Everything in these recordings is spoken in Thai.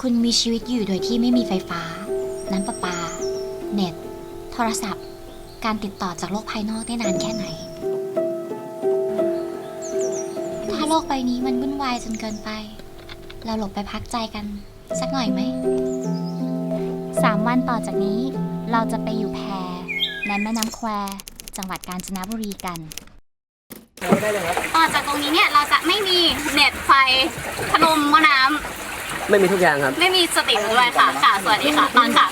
คุณมีชีวิตอยู่โดยที่ไม่มีไฟฟ้า น้ำประปา เน็ต โทรศัพท์ การติดต่อจากโลกภายนอกได้นานแค่ไหน ถ้าโลกใบนี้มันวุ่นวายจนเกินไป เราหลบไปพักใจกัน สักหน่อยไหม สามวันต่อจากนี้ เราจะไปอยู่แพในแม่น้ำแคว จังหวัดกาญจนบุรีกัน ต่อจากตรงนี้เนี่ย เราจะไม่มีเน็ตไฟพัดลมหม้อน้ำ ไม่มีทุกอย่างครับ ไม่มีสติด้วยค่ะ ค่ะ สวัสดีค่ะตอนค่ะ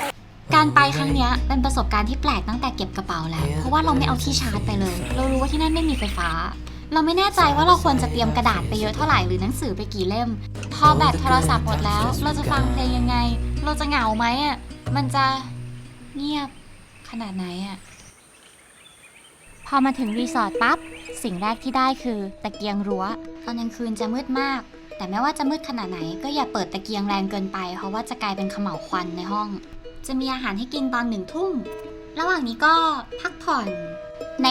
การไปครั้งเนี้ยเป็นประสบการณ์ที่แปลกตั้งแต่เก็บกระเป๋าแล้ว เพราะว่าเราไม่เอาที่ชาร์จไปเลย เรารู้ว่าที่นั่นไม่มีไฟฟ้า เราไม่แน่ใจว่าเราควรจะเตรียมกระดาษไปเยอะเท่าไหร่หรือหนังสือไปกี่เล่ม พอแบตโทรศัพท์หมดแล้ว เราจะฟังเพลงยังไง เราจะเหงาไหมอะ มันจะเงียบขนาดไหนอะ พอมาถึงรีสอร์ทปั๊บ สิ่งแรกที่ได้คือตะเกียงรั้ว ตอนกลางคืนจะมืดมาก แต่ไม่ว่าจะมืดขนาดไหนก็อย่าเปิดตะเกียงแรงเกินไป เพราะว่าจะกลายเป็นเขม่าควันในห้อง จะมีอาหารให้กินตอนหนึ่งทุ่ม ระหว่างนี้ก็พักผ่อน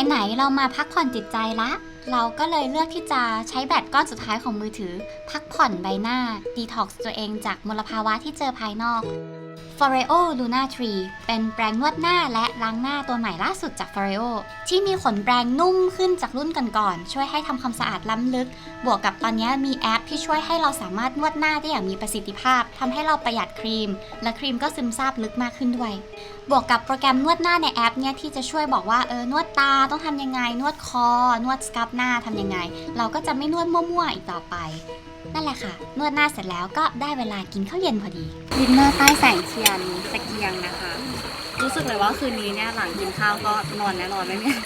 ไหนๆเรามาพักผ่อนจิตใจละ เราก็เลยเลือกที่จะใช้แบตก้อนสุดท้ายของมือถือ พักผ่อนใบหน้า ดีท็อกซ์ตัวเองจากมลภาวะที่เจอภายนอก f o r e o Luna 3 เป็นแปรงนวดหน้าและล้างหน้าตัวใหม่ล่าสุดจาก f o r e o ที่มีขนแปรงนุ่มขึ้นจากรุ่นก่อนๆ ช่วยให้ทำความสะอาดล้ำลึก บวกกับตอนนี้มีแอปที่ช่วยให้เราสามารถนวดหน้าได้อย่างมีประสิทธิภาพทำให้เราประหยัดครีม และครีมก็ซึมซาบลึกมากขึ้นด้วย บวกกับโปรแกรมนวดหน้าในแอปเนี่ยที่จะช่วยบอกว่าเออนวดตาต้องทำยังไง นวดคอ นวดสครับหน้าทำยังไง เราก็จะไม่นวดมั่วๆอีกต่อไป นั่นแหละค่ะ นวดหน้าเสร็จแล้วก็ได้เวลากินข้าวเย็นพอดี ดินเนอร์ใต้แสงเทียนตะเกียงนะคะ รู้สึกเลยว่าคืนนี้เนี่ยหลังกินข้าวก็นอนแน่นอนไม่เนี่ย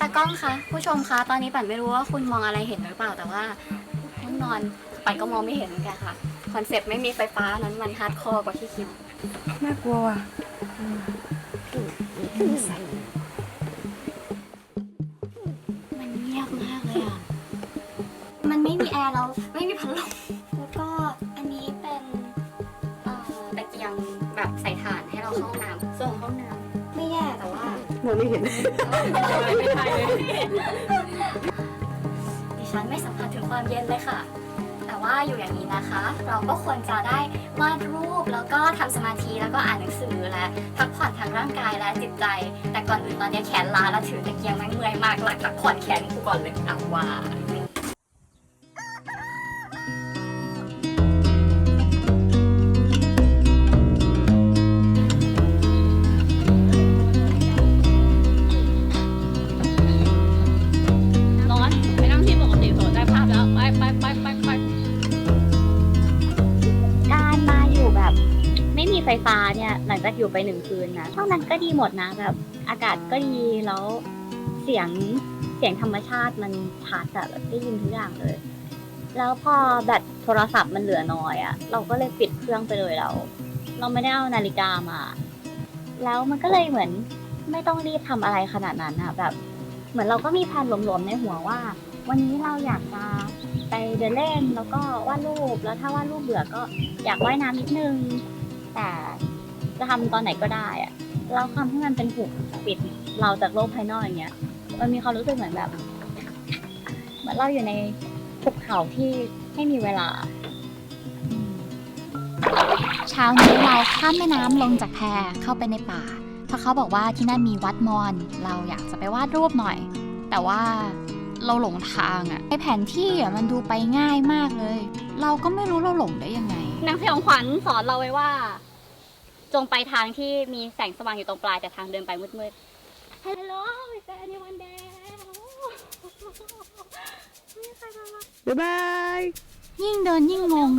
ตากล้องคะผู้ชมคะตอนนี้ปั่นไม่รู้ว่าคุณมองอะไรเห็นหรือเปล่าแต่ว่าห้องนอนปั่นก็มองไม่เห็นเหมือนกันค่ะคอนเซ็ปต์ไม่มีไฟฟ้านั้นมันฮาร์ดคอร์กว่าที่คิดน่ากลัวว่ะ ร์แล้วไม่มีพัดลมแล้วก็อันนี้เป็นเอ่อตะเกียงแบบใส่ถ่านให้เราเข้าห้องน้ำส่วนห้องน้ำไม่แย่แต่ว่ามองไม่เห็น ไม่ใช่เลยดิฉันไม่สัมผัสถึงความเย็นเลยค่ะ แต่ว่าอยู่อย่างนี้นะคะ เราก็ควรจะได้วาดรูปแล้วก็ทำสมาธิแล้วก็อ่านหนังสือและพักผ่อนทางร่างกายและจิตใจ แต่ก่อนอื่นตอนนี้แขนล้าแล้วถือตะเกียงแม่งเมื่อยมากหลักพักผ่อนแขนกูก่อนเลยเอาว่า อยู่ไปหนึ่งคืนนะเท่านั้นก็ดีหมดนะแบบอากาศก็ดีแล้วเสียงเสียงธรรมชาติมันชัดอะแบบได้ยินทุกอย่างเลย แล้วพอแบตโทรศัพท์มันเหลือน้อยอะเราก็เลยปิดเครื่องไปเลยเรา เราไม่ได้เอานาฬิกามา แล้วมันก็เลยเหมือนไม่ต้องรีบทำอะไรขนาดนั้นอะแบบ เหมือนเราก็มีแผนหลวมๆในหัวว่า วันนี้เราอยากจะไปเดินเล่นแล้วก็วาดรูปแล้วถ้าวาดรูปเบื่อก็อยากว่ายน้ำนิดนึง แต่ จะทำตอนไหนก็ได้อะเราทำให้มันเป็นผูกปิดเราจากโลกภายนอกอย่างเงี้ย มันมีความรู้สึกเหมือนแบบเหมือนเราอยู่ในภูเขาที่ไม่มีเวลาเช้านี้เราข้ามแม่น้ำลงจากแพเข้าไปในป่า เพราะเขาบอกว่าที่นั่นมีวัดมอญเราอยากจะไปวาดรูปหน่อย แต่ว่าเราหลงทางอะในแผนที่อะมันดูไปง่ายมากเลย เราก็ไม่รู้เราหลงได้ยังไงนางพยองขวัญสอนเราไว้ว่า จงไปทางที่มีแสงสว่างอยู่ตรงปลายแต่ทางเดินไปมืดๆ Hello is there anyone there บ๊ายบาย ยิ่งเดินยิ่งงง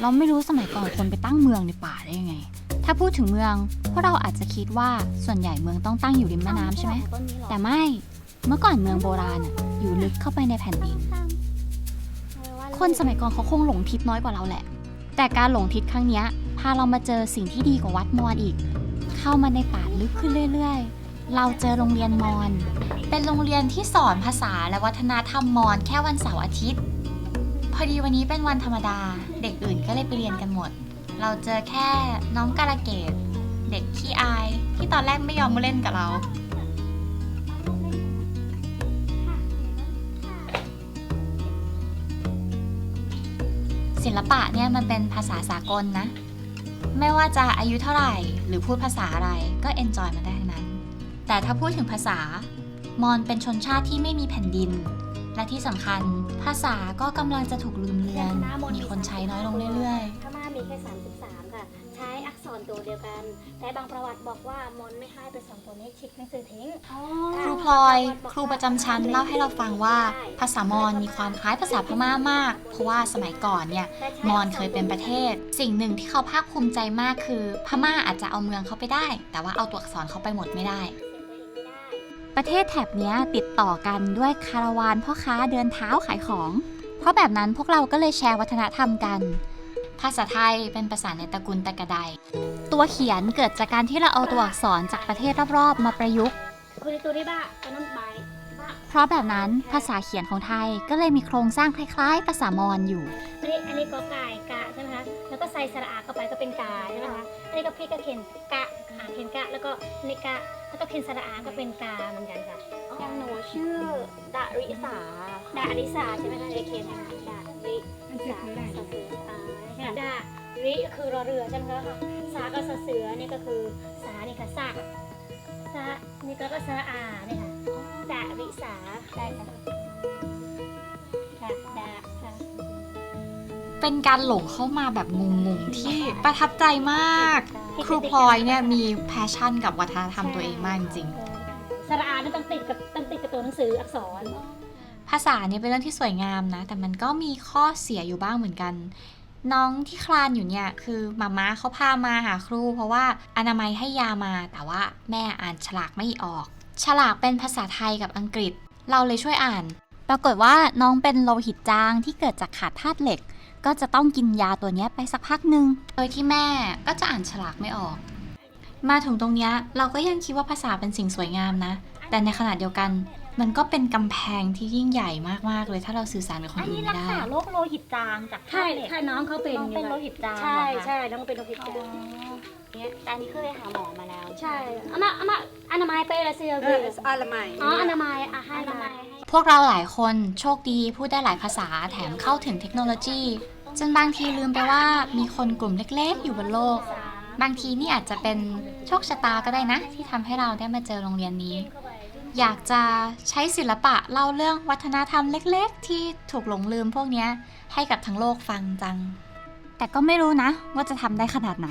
เราไม่รู้สมัยก่อนคนไปตั้งเมืองในป่าได้ยังไง ถ้าพูดถึงเมืองพวกเราอาจจะคิดว่าส่วนใหญ่เมืองต้องตั้งอยู่ริมแม่น้ำใช่ไหม แต่ไม่ เมื่อก่อนเมืองโบราณอะอยู่ลึกเข้าไปในแผ่นดิน คนสมัยก่อนเขาคงหลงทิศน้อยกว่าเราแหละ แต่การหลงทิศครั้งนี้พาเรามาเจอสิ่งที่ดีกว่าวัดมอญอีก เข้ามาในป่าลึกขึ้นเรื่อยๆ เราเจอโรงเรียนมอญ เป็นโรงเรียนที่สอนภาษาและวัฒนธรรมมอญแค่วันเสาร์อาทิตย์ พอดีวันนี้เป็นวันธรรมดา เด็กอื่นก็เลยไปเรียนกันหมด เราเจอแค่น้องกาลเกต เด็กขี้อายที่ตอนแรกไม่ยอมมาเล่นกับเรา ลปะเนี่ยมันเป็นภาษาสากลนะ ไม่ว่าจะอายุเท่าไหร่ หรือพูดภาษาอะไรก็เอนจอยมันได้ทั้งนั้น แต่ถ้าพูดถึงภาษามอญเป็นชนชาติที่ไม่มีแผ่นดิน และที่สำคัญภาษาก็กำลังจะถูกลืมเลือน มีคนใช้น้อยลงเรื่อยพม่ามีแค่33ค่ะใช้อักษร ตัวเดียวกัน แต่บางประวัติบอกว่ามนไม่ให้ไปสองตัวนี้ชิกหนังสือทิ้งครูพลอย ครูประจำชั้นเล่าให้เราฟังว่าภาษามอญมีความคล้ายภาษาพม่ามาก เพราะว่าสมัยก่อนเนี่ยมอญเคยเป็นประเทศ สิ่งหนึ่งที่เขาภาคภูมิใจมากคือ พม่าอาจจะเอาเมืองเขาไปได้ แต่ว่าเอาตัวอักษรเขาไปหมดไม่ได้ ประเทศแถบเนี้ยติดต่อกันด้วยคาราวานพ่อค้าเดินเท้าขายของ เพราะแบบนั้นพวกเราก็เลยแชร์วัฒนธรรมกัน ภาษาไทยเป็นภาษาในตระกูลตะกะได ตัวเขียนเกิดจากการที่เราเอาตัวอักษรจากประเทศรอบๆ มาประยุกต์คุณตัวที่บ้าตัวนั้นใบบ้าเพราะแบบนั้นภาษาเขียนของไทยก็เลยมีโครงสร้างคล้ายๆ ภาษามอญอยู่ อันนี้อันนี้ก็ไก่กะใช่ไหมคะ แล้วก็ใส่สระอาเข้าไปก็เป็นกาใช่ไหมคะ อันนี้ก็พริกก็เข็นกะอ่านเข็นกะ แล้วก็ในกะ แล้วก็เข็นสระอาก็เป็นกาเหมือนกันค่ะอย่างหนูชื่อดาริสาดาอริสาใช่ไหมคะเอเคนดาริสาสเสืออ่าดา ริคือรอเรือใช่ไหมคะสาก็สเสือนี่ก็คือสานี่ค่ะสะสะนี่ก็ก็สระอาเนี่ยค่ะดาริสาได้ค่ะค่ะดาค่ะเป็นการหลงเข้ามาแบบงงๆที่ประทับใจมาก ครูพลอยเนี่ยมีแพชชั่นกับวัฒนธรรมตัวเองมากจริงสระอานี่ต้องติดกับต้องติดกับตัวหนังสืออักษร ภาษาเนี่ยเป็นเรื่องที่สวยงามนะ แต่มันก็มีข้อเสียอยู่บ้างเหมือนกัน น้องที่คลานอยู่เนี่ยคือมาม่าเขาพามาหาครู เพราะว่าอนามัยให้ยามา แต่ว่าแม่อ่านฉลากไม่ออก ฉลากเป็นภาษาไทยกับอังกฤษ เราเลยช่วยอ่าน ปรากฏว่าน้องเป็นโลหิตจางที่เกิดจากขาดธาตุเหล็ก ก็จะต้องกินยาตัวนี้ไปสักพักหนึ่งโดยที่แม่ก็จะอ่านฉลากไม่ออก มาถึงตรงนี้เราก็ยังคิดว่าภาษาเป็นสิ่งสวยงามนะ แต่ในขณะเดียวกัน มันก็เป็นกำแพงที่ยิ่งใหญ่มากๆเลยถ้าเราสื่อสารกับคนอันอื่นี้นรัไม่กได้ ษาโรคโลหิตจางจากใช่ธาตุเหล็ก ใช่น้องเขาเป็นน้องเป็นโลหิตจางใช่เหรอคะใช่น้องเป็นโลหิตจางเนี่ยแต่อันนี้เคยหาหมอมาแล้วใช่อามาอามาอนามัยเปรเซียเอคือออาละไมอ๋ออนามัยอะให้อนามัยให้พวกเราหลายคนโชคดีพูดได้หลายภาษาแถมเข้าถึงเทคโนโลยี จนบางทีลืมไปว่ามีคนกลุ่มเล็กๆ อยู่บนโลก บางทีนี่อาจจะเป็นโชคชะตาก็ได้นะ ที่ทำให้เราได้มาเจอโรงเรียนนี้ อยากจะใช้ศิลปะเล่าเรื่องวัฒนธรรมเล็กๆ ที่ถูกหลงลืมพวกนี้ให้กับทั้งโลกฟังจัง แต่ก็ไม่รู้นะ ว่าจะทำได้ขนาดไหน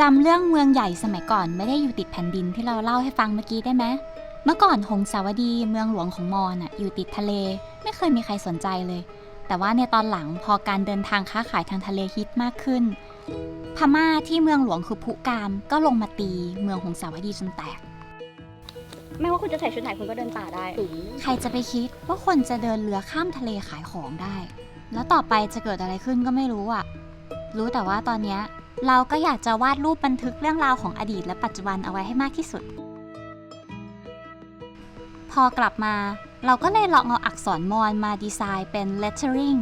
จำเรื่องเมืองใหญ่สมัยก่อนไม่ได้อยู่ติดแผ่นดินที่เราเล่าให้ฟังเมื่อกี้ได้ไหมเมื่อก่อนหงสาวดีเมืองหลวงของมอญน่ะอยู่ติดทะเล ไม่เคยมีใครสนใจเลย แต่ว่าในตอนหลังพอการเดินทางค้าขายทางทะเลฮิตมากขึ้น พม่าที่เมืองหลวงคือพุกามก็ลงมาตีเมืองหงสาวดีจนแตก ไม่ว่าคุณจะใส่ชุดไหนคุณก็เดินป่าได้ ใครจะไปคิดว่าคนจะเดินเรือข้ามทะเลขายของได้ แล้วต่อไปจะเกิดอะไรขึ้นก็ไม่รู้อะรู้แต่ว่าตอนเนี้ยเราก็อยากจะวาดรูปบันทึกเรื่องราวของอดีตและปัจจุบันเอาไว้ให้มากที่สุด พอกลับมาเราก็เลยลองเอาอักษรมอญมาดีไซน์เป็น lettering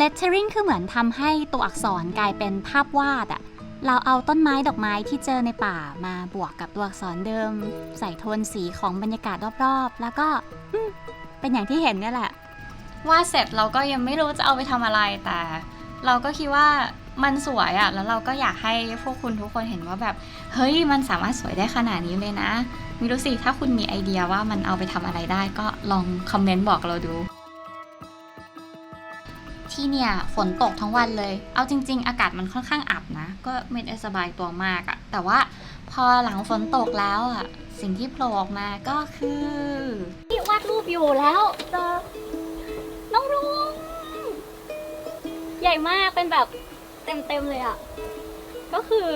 lettering คือเหมือนทำให้ตัวอักษรกลายเป็นภาพวาดอะ เราเอาต้นไม้ดอกไม้ที่เจอในป่ามาบวกกับตัวอักษรเดิม ใส่โทนสีของบรรยากาศรอบๆ แล้วก็อืมเป็นอย่างที่เห็นเนี่ยแหละ วาดเสร็จเราก็ยังไม่รู้จะเอาไปทำอะไรแต่ เราก็คิดว่ามันสวยอะแล้วเราก็อยากให้พวกคุณทุกคนเห็นว่าแบบเฮ้ยมันสามารถสวยได้ขนาดนี้เลยนะไมีรู้สิถ้าคุณมีไอเดียว่ามันเอาไปทำอะไรได้ก็ลองคอมเมนต์บอกเราดู ที่เนี่ยฝนตกทั้งวันเลย เอาจริง ๆ อากาศมันค่อนข้างอับนะ ก็ไม่ได้สบายตัวมากอะแต่ว่าพอหลังฝนตกแล้วอะสิ่งที่โผล่ออกมาก็คือที่วาดรูปอยู่แล้วเจอน้องรุ้งใหญ่มากเป็นแบบเต็มๆเลยอะก็คือ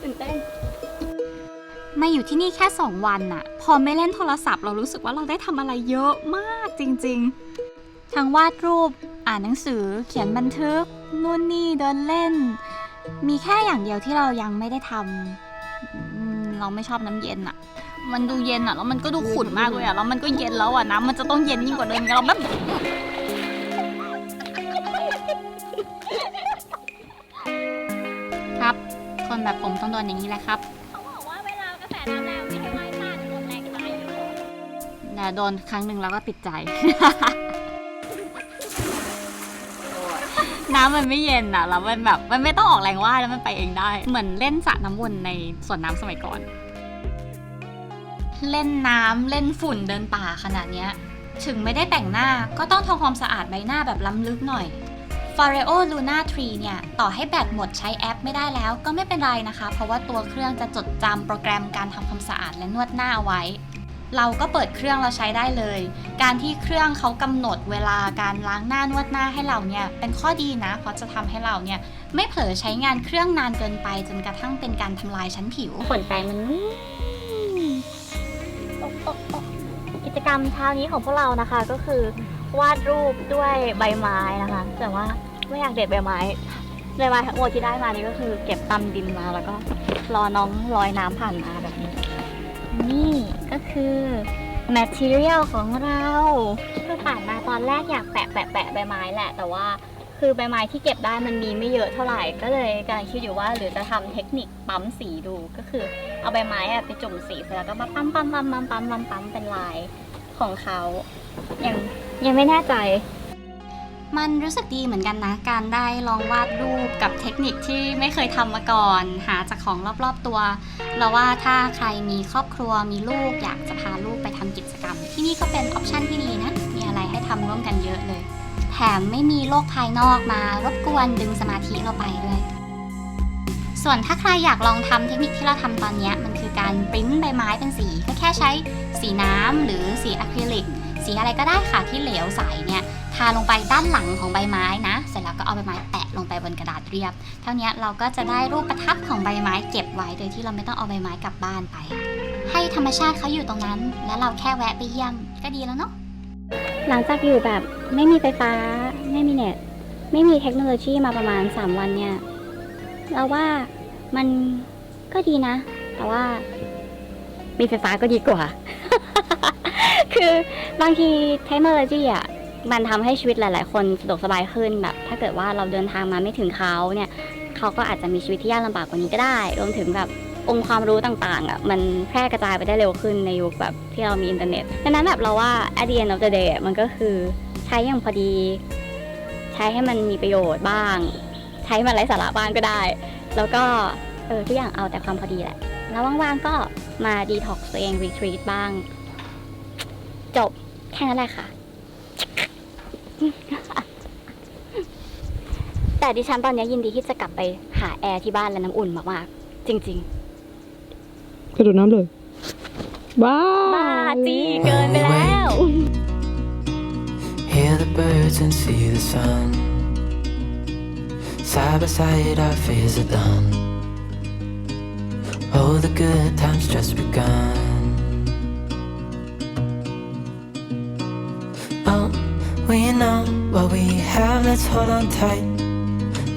ตื่นเต้นมาอยู่ที่นี่แค่ 2 วันน่ะ พอไม่เล่นโทรศัพท์เรารู้สึกว่าเราได้ทำอะไรเยอะมากจริง ๆ ทั้งวาดรูป อ่านหนังสือเขียนบันทึกนู่นนี่เดินเล่น มีแค่อย่างเดียวที่เรายังไม่ได้ทำอืมเราไม่ชอบน้ำเย็นอะมันดูเย็นอะแล้วมันก็ดูขุ่นมากเลยอะแล้วมันก็เย็นแล้วอะน้ำมันจะต้องเย็นยิ่งกว่าเดิมเราแบบ ครับ คนแบบผมต้องโดนอย่างนี้แหละครับ เขาบอกว่าเวลากระแสน้ำแรงมีไม้พาดลมแรงตายอยู่ แต่โดนครั้งหนึ่งแล้วก็ติดใจ น้ำมันไม่เย็นอะแล้วมันแบบมันไม่ต้องออกแรงว่ายแล้วมันไปเองได้ เหมือนเล่นสระน้ำวนในสวนน้ำสมัยก่อน เล่นน้ำเล่นฝุ่นเดินป่าขนาดเนี้ย ถึงไม่ได้แต่งหน้าก็ต้องทำความสะอาดใบหน้าแบบล้ำลึกหน่อย f a r e o Luna 3 เนี่ย ต่อให้แบตหมดใช้แอปไม่ได้แล้วก็ไม่เป็นไรนะคะ เพราะว่าตัวเครื่องจะจดจำโปรแกรมการทำความสะอาดและนวดหน้าเอาไว้ เราก็เปิดเครื่องเราใช้ได้เลย การที่เครื่องเขากำหนดเวลาการล้างหน้านวดหน้าให้เราเนี่ยเป็นข้อดีนะ เพราะจะทำให้เราเนี่ยไม่เผลอใช้งานเครื่องนานเกินไปจนกระทั่งเป็นการทำลายชั้นผิวขนใจมันกิจกรรมเช้านี้ของพวกเรานะคะก็คือวาดรูปด้วยใบไม้นะคะ แต่ว่าไม่อยากเด็ดใบไม้ใบไม้ทั้งหมดที่ได้มานี่ก็คือ เก็บตำดินมาแล้วก็รอน้องลอยน้ำผ่านมาแบบนี้ นี่ก็คือ material ของเราคือผ่านมาตอนแรกอยากแปะแปะแปะใบไม้แหละ แต่ว่าคือใบไม้ที่เก็บได้มันมีไม่เยอะเท่าไหร่ก็เลยกำลังคิดอยู่ว่าหรือจะทำเทคนิคปั๊มสีดูก็คือ เอาใบไม้อะไปจุ่มสีเสร็จแล้วก็มาปั๊มปั๊มปั๊มปั๊มปั๊มปั๊มปั๊มเป็นลายของเขายังยังไม่แน่ใจ มันรู้สึกดีเหมือนกันนะ การได้ลองวาดรูปกับเทคนิคที่ไม่เคยทำมาก่อน หาจากของรอบๆตัว เราว่าถ้าใครมีครอบครัวมีลูกอยากจะพาลูกไปทำกิจกรรม ที่นี่ก็เป็นออปชันที่ดีนะ มีอะไรให้ทำร่วมกันเยอะเลย แถมไม่มีโลกภายนอกมารบกวนดึงสมาธิเราไปด้วยส่วนถ้าใครอยากลองทำเทคนิคที่เราทำตอนนี้มันคือการปริ้นใบไม้เป็นสี ก็แค่ใช้สีน้ำหรือสีอะคริลิก สีอะไรก็ได้ค่ะที่เหลวใสเนี่ย ทาลงไปด้านหลังของใบไม้นะ เสร็จแล้วก็เอาใบไม้แปะลงไปบนกระดาษเรียบ เท่านี้เราก็จะได้รูปประทับของใบไม้เก็บไว้โดยที่เราไม่ต้องเอาใบไม้กลับบ้านไป ให้ธรรมชาติเขาอยู่ตรงนั้น แล้วเราแค่แวะไปเยี่ยมก็ดีแล้วเนาะหลังจากอยู่แบบไม่มีไฟฟ้า ไม่มีเน็ต ไม่มีเทคโนโลยีมาประมาณ 3 วันเนี่ย เราว่ามันก็ดีนะ แต่ว่า มีไฟฟ้าก็ดีกว่า คือบางทีเทคโนโลยีอะ มันทำให้ชีวิตหลาย ๆ คนสะดวกสบายขึ้นแบบ ถ้าเกิดว่าเราเดินทางมาไม่ถึงเขาเนี่ยเขาก็อาจจะมีชีวิตที่ยากลำบากกว่านี้ก็ได้ รวมถึงแบบองค์ความรู้ต่างๆอะมันแพร่กระจายไปได้เร็วขึ้นในยุคแบบที่เรามีอินเทอร์เน็ตดังนั้นแบบเราว่า at the end of the day อะมันก็คือใช้อย่างพอดี ใช้ให้มันมีประโยชน์บ้าง ใช้มันไร้สาระบ้างก็ได้ แล้วก็เออทุกอย่างเอาแต่ความพอดีแหละ แล้วว่างๆก็มาดีท็อกตัวเองรีทรีตบ้าง จบแค่นั้นแหละค่ะ แต่ดิฉันตอนนี้ยินดีที่จะกลับไปหาแอร์ที่บ้านและน้ำอุ่นมากๆจริง กระโดดน้ำเลย บ้าๆ บ้าจี้เกินไปแล้ว Hear the birds and see the sun. Side by side, our fears are done. Oh, the good times just begun. Oh, we know what we have, let's hold on tight.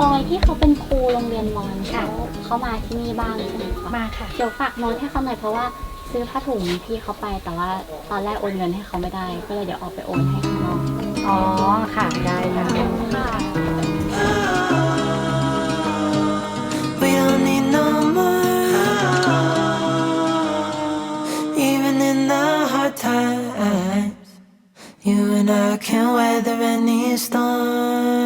ครูพลอยที่เขาเป็นครูโรงเรียนมอนเขาเขามาที่นี่บ้างใช่ไหมคะมาค่ะ เดี๋ยวฝากโน้ตให้เขาหน่อยเพราะว่าซื้อผ้าถุงพี่เขาไปแต่ว่าตอนแรกโอนเงินให้เขาไม่ได้ ก็เลยเดี๋ยวออกไปโอนให้ข้างนอกอ๋อค่ะได้ค่ะค่ะ We don't need no more. Even in the hard times, you and I can weather any storm.